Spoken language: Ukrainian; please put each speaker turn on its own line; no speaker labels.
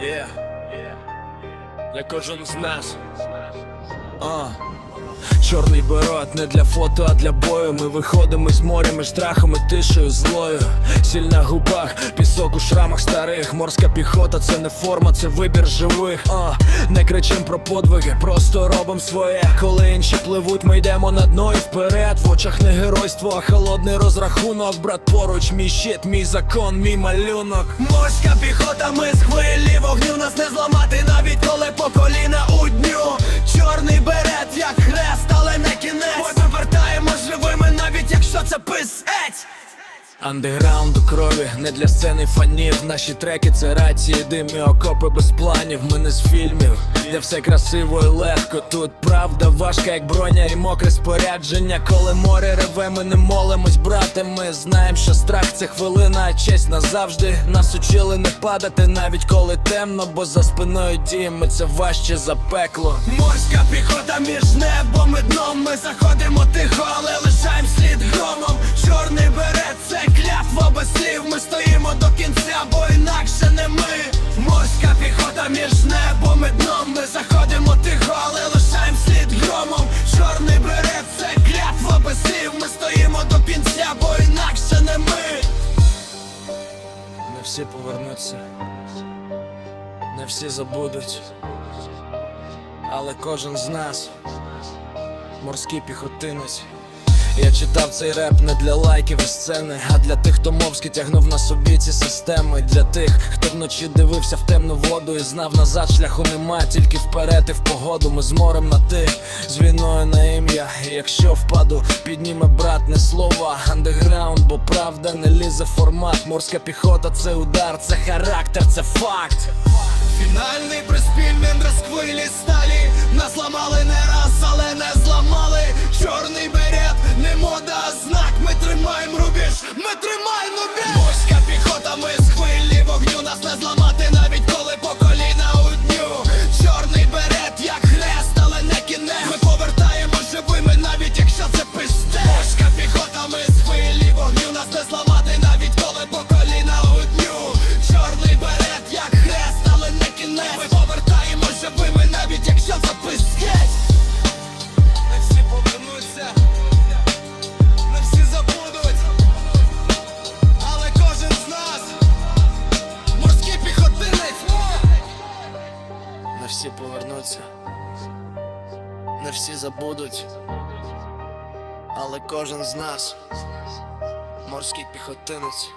Yeah. Для кожен з нас. А. Чорний берет не для фото, а для бою. Ми виходимо з моря між страхом і тишею злою. Сіль на губах, пісок у шрамах старих. Морська піхота, це не форма, це вибір живих. А, не кричим про подвиги, просто робим своє. Коли інші пливуть, ми йдемо на дно і вперед. В очах не геройство, а холодний розрахунок. Брат поруч, мій щит, мій закон, мій малюнок. Морська піхота, Андеграунд у крові, не для сцени фанів. Наші треки це рації, дим і окопи без планів. Ми не з фільмів, де все красиво і легко. Тут правда важка, як броня і мокре спорядження. Коли море реве, ми не молимось, брате. Ми знаємо, що страх це хвилина, а честь назавжди. Нас учили не падати, навіть коли темно, бо за спиною діємо це важче за пекло. Морська піхота між небом і дном. Ми заходимо тихо, але лишаємо слід громом. Між небом і дном. Ми заходимо тихо, але лишаємо слід громом. Чорний берет, це клятва без. Ми стоїмо до кінця, бо інакше не ми. Не всі повернуться, не всі забудуть, але кожен з нас морський піхотинець. Я читав цей реп не для лайків і сцени, а для тих, хто мовськи тягнув на собі ці системи. Для тих, хто вночі дивився в темну воду і знав назад шляху нема, тільки вперед і в погоду. Ми з морем на ти, з війною на ім'я. Якщо впаду, підніме брат не слова. Андеграунд, бо правда не лізе формат. Морська піхота це удар, це характер, це факт.
Фінальний приспіль мендра сквилі сталі Нас ламали не раз, але не зламали Чорний рубіж,
всі повернуться, не всі забудуть, але кожен з нас морський піхотинець.